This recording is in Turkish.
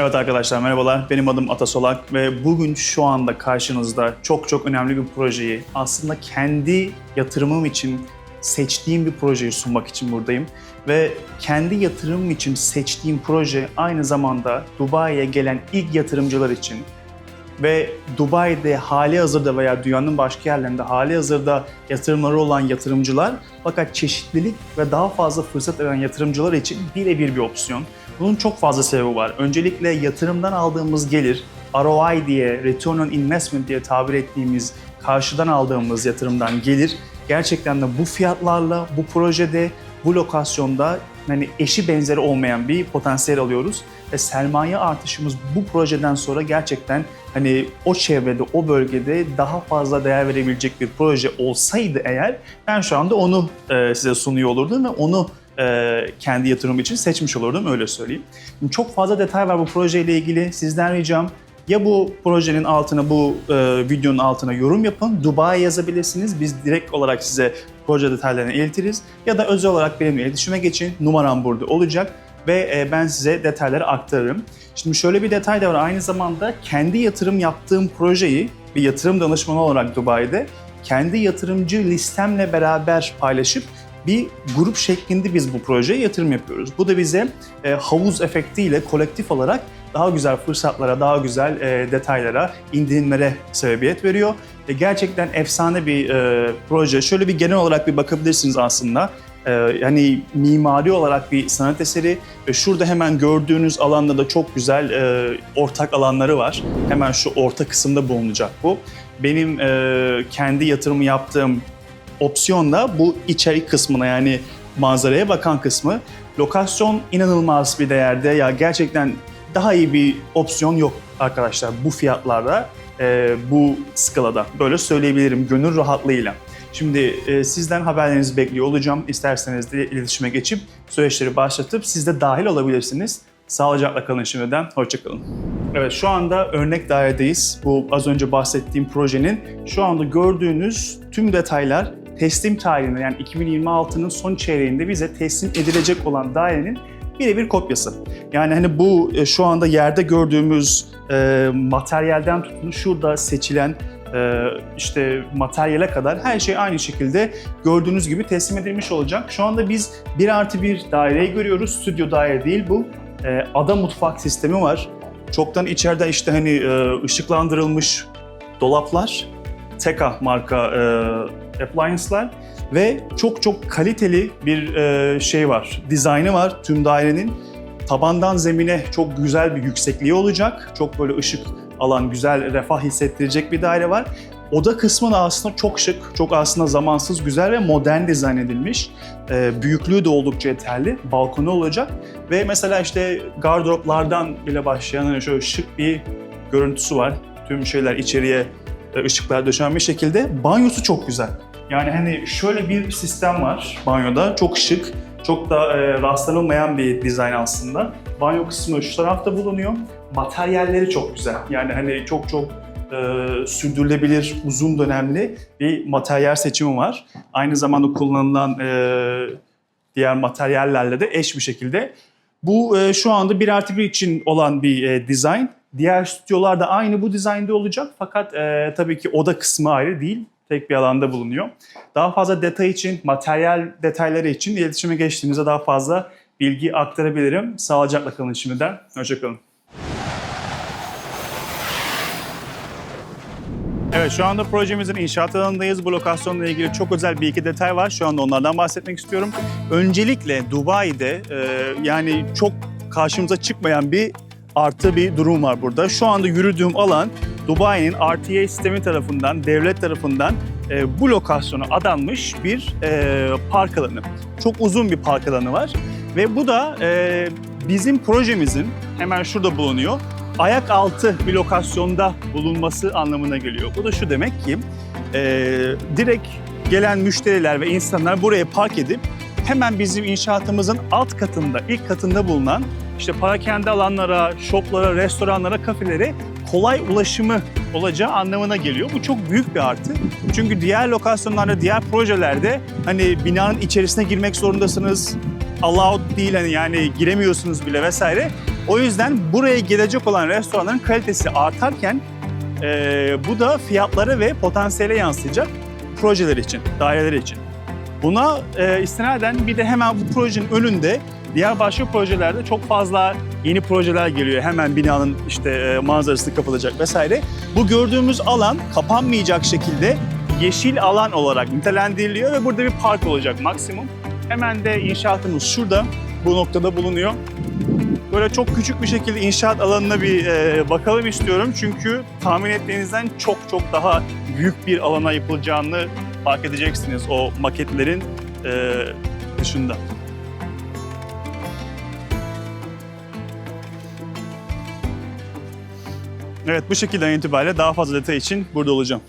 Evet arkadaşlar merhabalar. Benim adım Ata Solak ve bugün şu anda karşınızda çok çok önemli bir projeyi aslında kendi yatırımım için seçtiğim bir projeyi sunmak için buradayım. Ve kendi yatırımım için seçtiğim proje aynı zamanda Dubai'ye gelen ilk yatırımcılar için ve Dubai'de hali hazırda veya dünyanın başka yerlerinde hali hazırda yatırımları olan yatırımcılar fakat çeşitlilik ve daha fazla fırsat veren yatırımcılar için birebir bir opsiyon. Bunun çok fazla sebebi var. Öncelikle yatırımdan aldığımız gelir, ROI diye, Return on Investment diye tabir ettiğimiz karşıdan aldığımız yatırımdan gelir gerçekten de bu fiyatlarla, bu projede, bu lokasyonda hani eşi benzeri olmayan bir potansiyel alıyoruz ve sermaye artışımız bu projeden sonra gerçekten hani o çevrede, o bölgede daha fazla değer verebilecek bir proje olsaydı eğer ben şu anda onu e, size sunuyor olurdum ve onu e, kendi yatırım için seçmiş olurdum öyle söyleyeyim. Şimdi çok fazla detay var bu projeyle ilgili. Sizden ricam ya bu projenin altına, bu e, videonun altına yorum yapın. Dubai yazabilirsiniz. Biz direkt olarak size proje detaylarını iletiriz. Ya da özel olarak benimle iletişime geçin. Numaram burada olacak ve e, ben size detayları aktarırım. Şimdi şöyle bir detay da var. Aynı zamanda kendi yatırım yaptığım projeyi bir yatırım danışmanı olarak Dubai'de kendi yatırımcı listemle beraber paylaşıp bir grup şeklinde biz bu projeye yatırım yapıyoruz. Bu da bize e, havuz efektiyle kolektif olarak daha güzel fırsatlara, daha güzel e, detaylara, indirimlere sebebiyet veriyor. E, gerçekten efsane bir e, proje. Şöyle bir genel olarak bir bakabilirsiniz aslında. E, yani mimari olarak bir sanat eseri ve şurada hemen gördüğünüz alanda da çok güzel e, ortak alanları var. Hemen şu orta kısımda bulunacak bu. Benim e, kendi yatırımı yaptığım opsiyon da bu içerik kısmına yani manzaraya bakan kısmı. Lokasyon inanılmaz bir değerde. Ya gerçekten daha iyi bir opsiyon yok arkadaşlar bu fiyatlarda, e, bu skalada. Böyle söyleyebilirim gönül rahatlığıyla. Şimdi e, sizden haberlerinizi bekliyor olacağım. İsterseniz de iletişime geçip süreçleri başlatıp siz de dahil olabilirsiniz. Sağlıcakla kalın şimdiden. Hoşçakalın. Evet şu anda örnek dairedeyiz. Bu az önce bahsettiğim projenin şu anda gördüğünüz tüm detaylar teslim tarihinde yani 2026'nın son çeyreğinde bize teslim edilecek olan dairenin birebir kopyası. Yani hani bu e, şu anda yerde gördüğümüz e, materyalden tutun şurada seçilen e, işte materyale kadar her şey aynı şekilde gördüğünüz gibi teslim edilmiş olacak. Şu anda biz bir artı bir daireyi görüyoruz. Stüdyo daire değil bu. E, ada mutfak sistemi var. Çoktan içeride işte hani e, ışıklandırılmış dolaplar, Teka marka e, appliance'lar ve çok çok kaliteli bir e, şey var, dizaynı var tüm dairenin. Tabandan zemine çok güzel bir yüksekliği olacak. Çok böyle ışık alan, güzel, refah hissettirecek bir daire var. Oda kısmı da aslında çok şık, çok aslında zamansız, güzel ve modern dizayn edilmiş. E, büyüklüğü de oldukça yeterli. Balkonu olacak. Ve mesela işte gardıroplardan bile başlayan hani şöyle şık bir görüntüsü var. Tüm şeyler içeriye e, ışıklar döşenmiş şekilde. Banyosu çok güzel. Yani hani şöyle bir sistem var banyoda. Çok şık, çok da e, rastlanılmayan bir dizayn aslında. Banyo kısmı şu tarafta bulunuyor. Materyalleri çok güzel. Yani hani çok çok e, sürdürülebilir, uzun dönemli bir materyal seçimi var. Aynı zamanda kullanılan e, diğer materyallerle de eş bir şekilde. Bu e, şu anda 1 artı 1 için olan bir e, dizayn. Diğer stüdyolarda aynı bu dizaynda olacak fakat e, tabii ki oda kısmı ayrı değil. Tek bir alanda bulunuyor. Daha fazla detay için, materyal detayları için iletişime geçtiğinizde daha fazla bilgi aktarabilirim. Sağlıcakla kalın şimdiden. Hoşçakalın. Evet şu anda projemizin inşaat alanındayız. Bu lokasyonla ilgili çok özel bir iki detay var. Şu anda onlardan bahsetmek istiyorum. Öncelikle Dubai'de e, yani çok karşımıza çıkmayan bir artı bir durum var burada. Şu anda yürüdüğüm alan Dubai'nin RTA sistemi tarafından, devlet tarafından e, bu lokasyona adanmış bir e, park alanı. Çok uzun bir park alanı var ve bu da e, bizim projemizin hemen şurada bulunuyor. Ayak altı bir lokasyonda bulunması anlamına geliyor. Bu da şu demek ki e, direkt gelen müşteriler ve insanlar buraya park edip hemen bizim inşaatımızın alt katında, ilk katında bulunan işte parakende alanlara, shoplara, restoranlara, kafelere kolay ulaşımı olacağı anlamına geliyor. Bu çok büyük bir artı. Çünkü diğer lokasyonlarda, diğer projelerde hani binanın içerisine girmek zorundasınız. Allowed değil hani yani giremiyorsunuz bile vesaire. O yüzden buraya gelecek olan restoranların kalitesi artarken eee, bu da fiyatlara ve potansiyele yansıyacak projeler için, daireler için. Buna e, istinaden bir de hemen bu projenin önünde diğer başka projelerde çok fazla yeni projeler geliyor. Hemen binanın işte e, manzarası kapılacak vesaire. Bu gördüğümüz alan kapanmayacak şekilde yeşil alan olarak nitelendiriliyor ve burada bir park olacak maksimum. Hemen de inşaatımız şurada, bu noktada bulunuyor. Böyle çok küçük bir şekilde inşaat alanına bir e, bakalım istiyorum. Çünkü tahmin ettiğinizden çok çok daha büyük bir alana yapılacağını fark edeceksiniz o maketlerin e, dışında. Evet bu şekilden itibariyle daha fazla detay için burada olacağım.